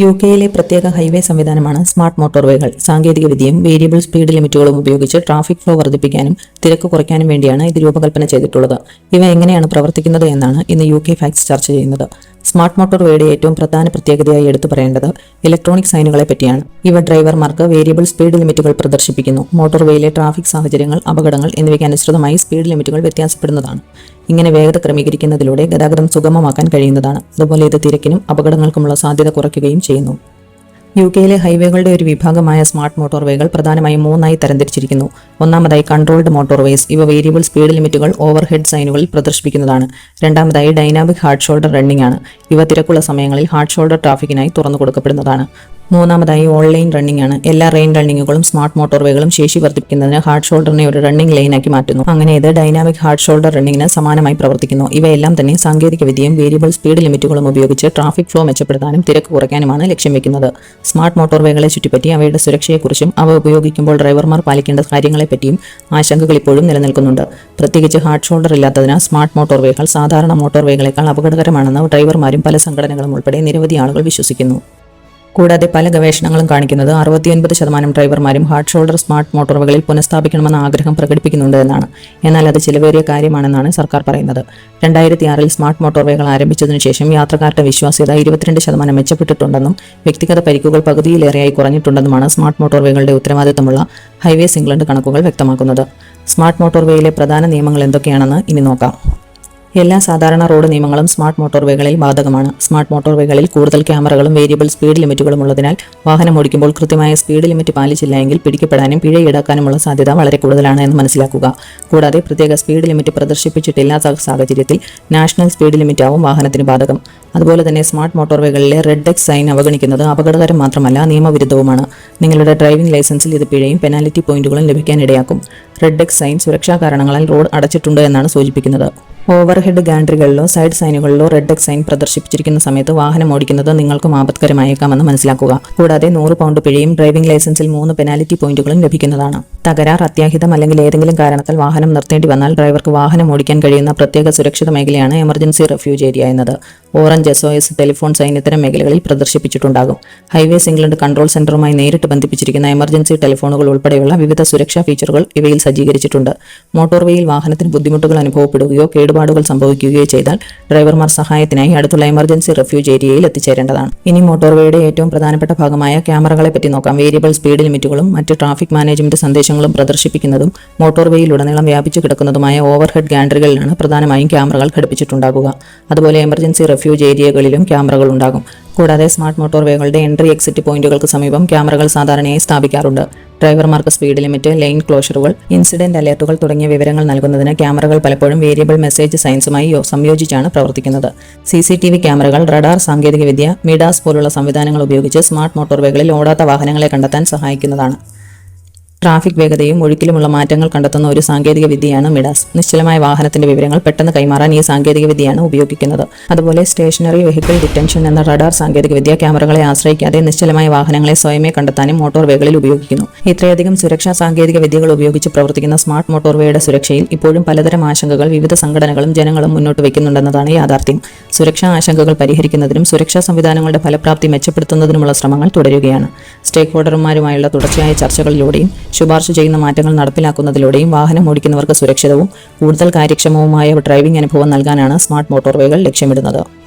U കെയിലെ പ്രത്യേക highway സംവിധാനമാണ് സ്മാർട്ട് മോട്ടോർവേകൾ. സാങ്കേതികവിദ്യയും വേരിയബിൾ സ്പീഡ് ലിമിറ്റുകളും ഉപയോഗിച്ച് ട്രാഫിക് ഫ്ലോ വർദ്ധിപ്പിക്കാനും തിരക്ക് കുറയ്ക്കാനും വേണ്ടിയാണ് ഇത് രൂപകൽപ്പന ചെയ്തിട്ടുള്ളത്. ഇവ എങ്ങനെയാണ് പ്രവർത്തിക്കുന്നത് എന്നാണ് ഇന്ന് യു കെ ഫാക്സ് ചർച്ച ചെയ്യുന്നത്. സ്മാർട്ട് മോട്ടോർവേയുടെ ഏറ്റവും പ്രധാന പ്രത്യേകതയായി എടുത്തു പറയേണ്ടത് ഇലക്ട്രോണിക് സൈനുകളെ പറ്റിയാണ്. ഇവ ഡ്രൈവർമാർക്ക് വേരിയബിൾ സ്പീഡ് ലിമിറ്റുകൾ പ്രദർശിപ്പിക്കുന്നു. മോട്ടോർവേയിലെ ട്രാഫിക് സാഹചര്യങ്ങൾ അപകടങ്ങൾ എന്നിവയ്ക്ക് അനുസൃതമായി സ്പീഡ് ലിമിറ്റുകൾ വ്യത്യാസപ്പെടുന്നതാണ്. ഇങ്ങനെ വേഗത ക്രമീകരിക്കുന്നതിലൂടെ ഗതാഗതം സുഗമമാക്കാൻ കഴിയുന്നതാണ്. അതുപോലെ ഇത് തിരക്കിനും അപകടങ്ങൾക്കുമുള്ള സാധ്യത കുറയ്ക്കുകയും ചെയ്യുന്നു. യു കെയിലെ ഹൈവേകളുടെ ഒരു വിഭാഗമായ സ്മാർട്ട് മോട്ടോർവേകൾ പ്രധാനമായും മൂന്നായി തരംതിരിച്ചിരിക്കുന്നു. ഒന്നാമതായി കൺട്രോൾഡ് മോട്ടോർവേസ്. ഇവ വേരിയബിൾ സ്പീഡ് ലിമിറ്റുകൾ ഓവർഹെഡ് സൈനുകളിൽ പ്രദർശിപ്പിക്കുന്നതാണ്. രണ്ടാമതായി ഡൈനാമിക് ഹാർഡ് ഷോൾഡർ റണ്ണിംഗ് ആണ്. ഇവ തിരക്കുള്ള സമയങ്ങളിൽ ഹാർഡ് ഷോൾഡർ ട്രാഫിക്കിനായി തുറന്നു കൊടുക്കപ്പെടുന്നതാണ് മൂന്നാമതായി ഓൺലൈൻ റണ്ണിംഗ് ആണ്. എല്ലാ റെയിൻ റണ്ണിങ്ങുകളും സ്മാർട്ട് മോട്ടോർവേകളും ശേഷി വർദ്ധിപ്പിക്കുന്നതിന് ഹാർഡ് ഷോൾഡറിനെ ഒരു റണ്ണിംഗ് ലൈനാക്കി മാറ്റുന്നു. അങ്ങനെ ഇത് ഡൈനാമിക് ഹാർഡ് ഷോൾഡർ റണ്ണിങ്ങിന് സമാനമായി പ്രവർത്തിക്കുന്നു. ഇവയെല്ലാം തന്നെ സാങ്കേതിക വിദ്യയും വേരിയബിൾ സ്പീഡ് ലിമിറ്റുകളും ഉപയോഗിച്ച് ട്രാഫിക് ഫ്ലോ മെച്ചപ്പെടുത്താനും തിരക്ക് കുറയ്ക്കാനുമാണ് ലക്ഷ്യം വെക്കുന്നത്. സ്മാർട്ട് മോട്ടോർവേകളെ ചുറ്റിപ്പറ്റി അവയുടെ സുരക്ഷയെക്കുറിച്ചും അവ ഉപയോഗിക്കുമ്പോൾ ഡ്രൈവർമാർ പാലിക്കേണ്ട കാര്യങ്ങളെപ്പറ്റിയും ആശങ്കകൾ ഇപ്പോഴും നിലനിൽക്കുന്നുണ്ട്. പ്രത്യേകിച്ച് ഹാർഡ് ഷോൾഡർ ഇല്ലാത്തതിനാൽ സ്മാർട്ട് മോട്ടോർവേകൾ സാധാരണ മോട്ടോർവേകളെക്കാൾ അപകടകരമാണെന്ന് ഡ്രൈവർമാരും പല സംഘടനകളും ഉൾപ്പെടെ നിരവധി ആളുകൾ വിശ്വസിക്കുന്നു. കൂടാതെ പല ഗവേഷണങ്ങളും കാണിക്കുന്നത് അറുപത്തിയൊൻപത് ശതമാനം ഡ്രൈവർമാരും ഹാർഡ് ഷോൾഡർ സ്മാർട്ട് മോട്ടോറുകളിൽ പുനഃസ്ഥാപിക്കണമെന്ന ആഗ്രഹം പ്രകടിപ്പിക്കുന്നുണ്ട് എന്നാണ്. എന്നാൽ അത് ചിലവേറിയ കാര്യമാണെന്നാണ് സർക്കാർ പറയുന്നത്. രണ്ടായിരത്തി ആറിൽ സ്മാർട്ട് മോട്ടോർവേകൾ ആരംഭിച്ചതിനു ശേഷം യാത്രക്കാരുടെ വിശ്വാസ്യത ഇരുപത്തിരണ്ട് ശതമാനം മെച്ചപ്പെട്ടിട്ടുണ്ടെന്നും വ്യക്തിഗത പരിക്കുകൾ പകുതിയിലേറെയായി കുറഞ്ഞിട്ടുണ്ടെന്നുമാണ് സ്മാർട്ട് മോട്ടോർവേകളുടെ ഉത്തരവാദിത്തമുള്ള ഹൈവേസ് ഇംഗ്ലണ്ട് കണക്കുകൾ വ്യക്തമാക്കുന്നത്. സ്മാർട്ട് മോട്ടോർവേയിലെ പ്രധാന നിയമങ്ങൾ എന്തൊക്കെയാണെന്ന് ഇനി നോക്കാം. എല്ലാ സാധാരണ റോഡ് നിയമങ്ങളും സ്മാർട്ട് മോട്ടോർവേകളിൽ ബാധകമാണ്. സ്മാർട്ട് മോട്ടോർവേകളിൽ കൂടുതൽ ക്യാമറകളും വേരിയബിൾ സ്പീഡ് ലിമിറ്റുകളും ഉള്ളതിനാൽ വാഹനം ഓടിക്കുമ്പോൾ കൃത്യമായ സ്പീഡ് ലിമിറ്റ് പാലിച്ചില്ല എങ്കിൽ പിടിക്കപ്പെടാനും പിഴ ഈടാക്കാനുമുള്ള സാധ്യത വളരെ കൂടുതലാണ് എന്ന് മനസ്സിലാക്കുക. കൂടാതെ പ്രത്യേക സ്പീഡ് ലിമിറ്റ് പ്രദർശിപ്പിച്ചിട്ടില്ലാത്ത സാഹചര്യത്തിൽ നാഷണൽ സ്പീഡ് ലിമിറ്റാവും വാഹനത്തിന് ബാധകം. അതുപോലെ തന്നെ സ്മാർട്ട് മോട്ടോർവേകളിലെ റെഡ് എക്സ് സൈൻ അവഗണിക്കുന്നത് അപകടകരം മാത്രമല്ല നിയമവിരുദ്ധവുമാണ്. നിങ്ങളുടെ ഡ്രൈവിംഗ് ലൈസൻസിൽ ഇത് പിഴയും പെനാൽറ്റി പോയിന്റുകളും ലഭിക്കാൻ ഇടയാക്കും. റെഡ് എക്സ് സൈൻ സുരക്ഷാ കാരണങ്ങളാൽ റോഡ് അടച്ചിട്ടുണ്ട് എന്നാണ് സൂചിപ്പിക്കുന്നത്. ഓവർഹെഡ് ഗാൻഡ്രികളിലോ സൈഡ് സൈനുകളിലോ റെഡ് എക്സ് സൈൻ പ്രദർശിപ്പിച്ചിരിക്കുന്ന സമയത്ത് വാഹനം ഓടിക്കുന്നത് നിങ്ങൾക്കും ആപത്കരമായേക്കാമെന്ന് മനസ്സിലാക്കുക. കൂടാതെ നൂറ് പൗണ്ട് പിഴയും ഡ്രൈവിംഗ് ലൈസൻസിൽ മൂന്ന് പെനാലിറ്റി പോയിന്റുകളും ലഭിക്കുന്നതാണ്. തകരാർ അത്യാഹിതം അല്ലെങ്കിൽ ഏതെങ്കിലും കാരണത്താൽ വാഹനം നിർത്തേണ്ടി വന്നാൽ ഡ്രൈവർക്ക് വാഹനം ഓടിക്കാൻ കഴിയുന്ന പ്രത്യേക സുരക്ഷിത മേഖലയാണ് എമർജൻസി റെഫ്യൂജ് ഏരിയ എന്നത്. ഓറഞ്ച് എസ് ടെലിഫോൺ സൈന്യത്തിന് മേഖലകളിൽ പ്രദർശിപ്പിച്ചിട്ടുണ്ടാകും. ഹൈവേസ് ഇംഗ്ലണ്ട് കൺട്രോൾ സെന്ററുമായി നേരിട്ട് ബന്ധിപ്പിച്ചിരിക്കുന്ന എമർജൻസി ടെലിഫോണുകൾ ഉൾപ്പെടെയുള്ള വിവിധ സുരക്ഷാ ഫീച്ചറുകൾ ഇവയിൽ സജ്ജീകരിച്ചിട്ടുണ്ട്. മോട്ടോർവേയിൽ വാഹനത്തിന് ബുദ്ധിമുട്ടുകൾ അനുഭവപ്പെടുകയോ കേടുപാടുകൾ സംഭവിക്കുകയോ ചെയ്താൽ ഡ്രൈവർമാർ സഹായത്തിനായി അടുത്തുള്ള എമർജൻസി റെഫ്യൂജ് ഏരിയയിൽ എത്തിച്ചേരേണ്ടതാണ്. ഇനി മോട്ടോർവേയുടെ ഏറ്റവും പ്രധാനപ്പെട്ട ഭാഗമായ ക്യാമറകളെ പറ്റി നോക്കാം. വേരിയബിൾ സ്പീഡ് ലിമിറ്റുകളും മറ്റ് ട്രാഫിക് മാനേജ്മെന്റ് സന്ദേശങ്ങളും പ്രദർശിപ്പിക്കുന്നതും മോട്ടോർവേയിലുടനീളം വ്യാപിച്ചു കിടക്കുന്നതുമായ ഓവർഹെഡ് ഗാൻഡറികളിലാണ് പ്രധാനമായും ക്യാമറകൾ ഘടിപ്പിച്ചിട്ടുണ്ടാകുക. അതുപോലെ എമർജൻസി ഏരിയകളിലും ക്യാമറകൾ ഉണ്ടാകും. കൂടാതെ സ്മാർട്ട് മോട്ടോർവേകളുടെ എൻട്രി എക്സിറ്റ് പോയിന്റുകൾക്ക് സമീപം ക്യാമറകൾ സാധാരണയായി സ്ഥാപിക്കാറുണ്ട്. ഡ്രൈവർമാർക്ക് സ്പീഡ് ലിമിറ്റ് ലൈൻ ക്ലോഷറുകൾ ഇൻസിഡന്റ് അലേർട്ടുകൾ തുടങ്ങിയ വിവരങ്ങൾ നൽകുന്നതിന് ക്യാമറകൾ പലപ്പോഴും വേരിയബിൾ മെസ്സേജ് സയൻസുമായി സംയോജിച്ചാണ് പ്രവർത്തിക്കുന്നത്. സി സി ടി വി ക്യാമറകൾ റഡാർ സാങ്കേതികവിദ്യ മിഡാസ് പോലുള്ള സംവിധാനങ്ങൾ ഉപയോഗിച്ച് സ്മാർട്ട് മോട്ടോർവേകളിൽ ഓടാത്ത വാഹനങ്ങളെ കണ്ടെത്താൻ സഹായിക്കുന്നതാണ്. ട്രാഫിക് വേഗതയും ഒഴുക്കിലുമുള്ള മാറ്റങ്ങൾ കണ്ടെത്തുന്ന ഒരു സാങ്കേതിക വിദ്യയാണ് മിഡാസ്. നിശ്ചലമായ വാഹനത്തിന്റെ വിവരങ്ങൾ പെട്ടെന്ന് കൈമാറാൻ ഈ സാങ്കേതിക വിദ്യയാണ് ഉപയോഗിക്കുന്നത്. അതുപോലെ സ്റ്റേഷനറി വെഹിക്കിൾ ഡിറ്റൻഷൻ എന്ന റഡാർ സാങ്കേതിക വിദ്യ ക്യാമറകളെ ആശ്രയിക്കാതെ നിശ്ചലമായ വാഹനങ്ങളെ സ്വയമേ കണ്ടെത്താനും മോട്ടോർവേകളിൽ ഉപയോഗിക്കുന്നു. ഇത്രയധികം സുരക്ഷാ സാങ്കേതിക വിദ്യകൾ ഉപയോഗിച്ച് പ്രവർത്തിക്കുന്ന സ്മാർട്ട് മോട്ടോർവേയുടെ സുരക്ഷയിൽ ഇപ്പോഴും പലതരം ആശങ്കകൾ വിവിധ സംഘടനകളും ജനങ്ങളും മുന്നോട്ട് വയ്ക്കുന്നുണ്ടെന്നതാണ് യാഥാർത്ഥ്യം. സുരക്ഷാ ആശങ്കകൾ പരിഹരിക്കുന്നതിനും സുരക്ഷാ സംവിധാനങ്ങളുടെ ഫലപ്രാപ്തി മെച്ചപ്പെടുത്തുന്നതിനുമുള്ള ശ്രമങ്ങൾ തുടരുകയാണ്. സ്റ്റേക്ക് ഹോൾഡർമാരുമായുള്ള തുടർച്ചയായ ചർച്ചകളിലൂടെയും ശുപാർശ ചെയ്യുന്ന മാറ്റങ്ങൾ നടപ്പിലാക്കുന്നതിലൂടെയും വാഹനം ഓടിക്കുന്നവർക്ക് സുരക്ഷിതവും കൂടുതൽ കാര്യക്ഷമവുമായ ഡ്രൈവിംഗ് അനുഭവം നൽകാനാണ് സ്മാർട്ട് മോട്ടോർവേകൾ ലക്ഷ്യമിടുന്നത്.